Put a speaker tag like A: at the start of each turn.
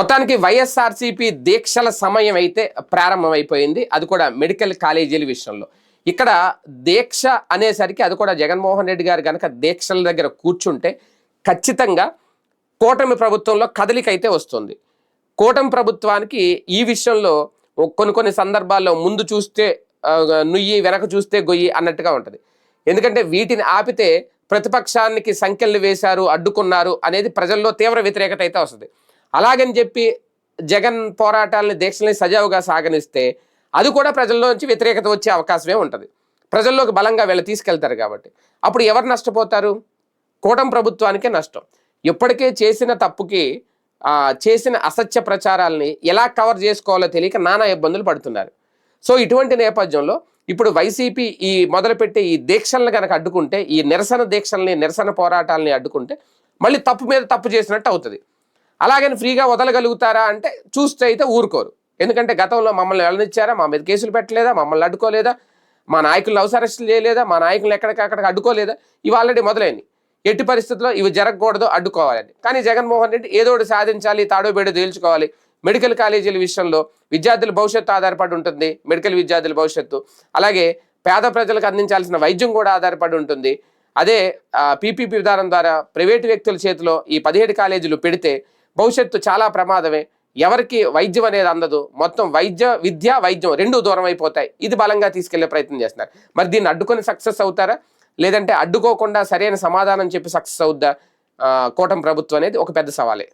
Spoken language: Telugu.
A: మొత్తానికి వైఎస్ఆర్సీపీ దీక్షల సమయం అయితే ప్రారంభమైపోయింది. అది కూడా మెడికల్ కాలేజీల విషయంలో. ఇక్కడ దీక్ష అనేసరికి అది కూడా జగన్మోహన్ రెడ్డి గారు కనుక దీక్షల దగ్గర కూర్చుంటే ఖచ్చితంగా కూటమి ప్రభుత్వంలో కదలిక అయితే వస్తుంది. కూటమి ప్రభుత్వానికి ఈ విషయంలో కొన్ని కొన్ని సందర్భాల్లో ముందు చూస్తే నుయ్యి వెనక చూస్తే గొయ్యి అన్నట్టుగా ఉంటుంది. ఎందుకంటే వీటిని ఆపితే ప్రతిపక్షానికి సంఖ్యలు వేశారు అడ్డుకున్నారు అనేది ప్రజల్లో తీవ్ర వ్యతిరేకత అయితే వస్తుంది. అలాగని చెప్పి జగన్ పోరాటాలని దీక్షల్ని సజావుగా సాగనిస్తే అది కూడా ప్రజల్లోంచి వ్యతిరేకత వచ్చే అవకాశమే ఉంటుంది. ప్రజల్లోకి బలంగా వీళ్ళు తీసుకెళ్తారు కాబట్టి. అప్పుడు ఎవరు నష్టపోతారు? కూటమి ప్రభుత్వానికే నష్టం. ఇప్పటికే చేసిన తప్పుకి చేసిన అసత్య ప్రచారాలని ఎలా కవర్ చేసుకోవాలో తెలియక నానా ఇబ్బందులు పడుతున్నారు. సో ఇటువంటి నేపథ్యంలో ఇప్పుడు వైసీపీ ఈ మొదలుపెట్టే ఈ దీక్షలను కనుక అడ్డుకుంటే ఈ నిరసన దీక్షల్ని నిరసన పోరాటాలని అడ్డుకుంటే మళ్ళీ తప్పు మీద తప్పు చేసినట్టు అవుతుంది. అలాగని ఫ్రీగా వదలగలుగుతారా అంటే చూస్తే అయితే ఊరుకోరు. ఎందుకంటే గతంలో మమ్మల్ని వెళ్ళనిచ్చారా? మా మీద కేసులు పెట్టలేదా? మమ్మల్ని అడ్డుకోలేదా? మా నాయకులను హౌస్ అరెస్టులు చేయలేదా? మా నాయకులను ఎక్కడికక్కడికి అడ్డుకోలేదా? ఇవి ఆల్రెడీ మొదలైనవి. ఎట్టి పరిస్థితుల్లో ఇవి జరగకూడదు అడ్డుకోవాలని. కానీ జగన్మోహన్ రెడ్డి ఏదో ఒకటి సాధించాలి తాడో బేడో తేల్చుకోవాలి. మెడికల్ కాలేజీల విషయంలో విద్యార్థుల భవిష్యత్తు ఆధారపడి ఉంటుంది మెడికల్ విద్యార్థుల భవిష్యత్తు. అలాగే పేద ప్రజలకు అందించాల్సిన వైద్యం కూడా ఆధారపడి ఉంటుంది. అదే పీపీపీ విధానం ద్వారా ప్రైవేటు వ్యక్తుల చేతిలో ఈ పదిహేడు కాలేజీలు పెడితే భవిష్యత్తు చాలా ప్రమాదమే. ఎవరికి వైద్యం అనేది అందదు. మొత్తం వైద్య విద్య వైద్యం రెండు దూరం అయిపోతాయి. ఇది బలంగా తీసుకెళ్ళే ప్రయత్నం చేస్తున్నారు. మరి దీన్ని అడ్డుకొని సక్సెస్ అవుతారా? లేదంటే అడ్డుకోకుండా సరైన సమాధానం చెప్పి సక్సెస్ అవుద్దా? కోటం కూటమి ప్రభుత్వం అనేది ఒక పెద్ద సవాలే.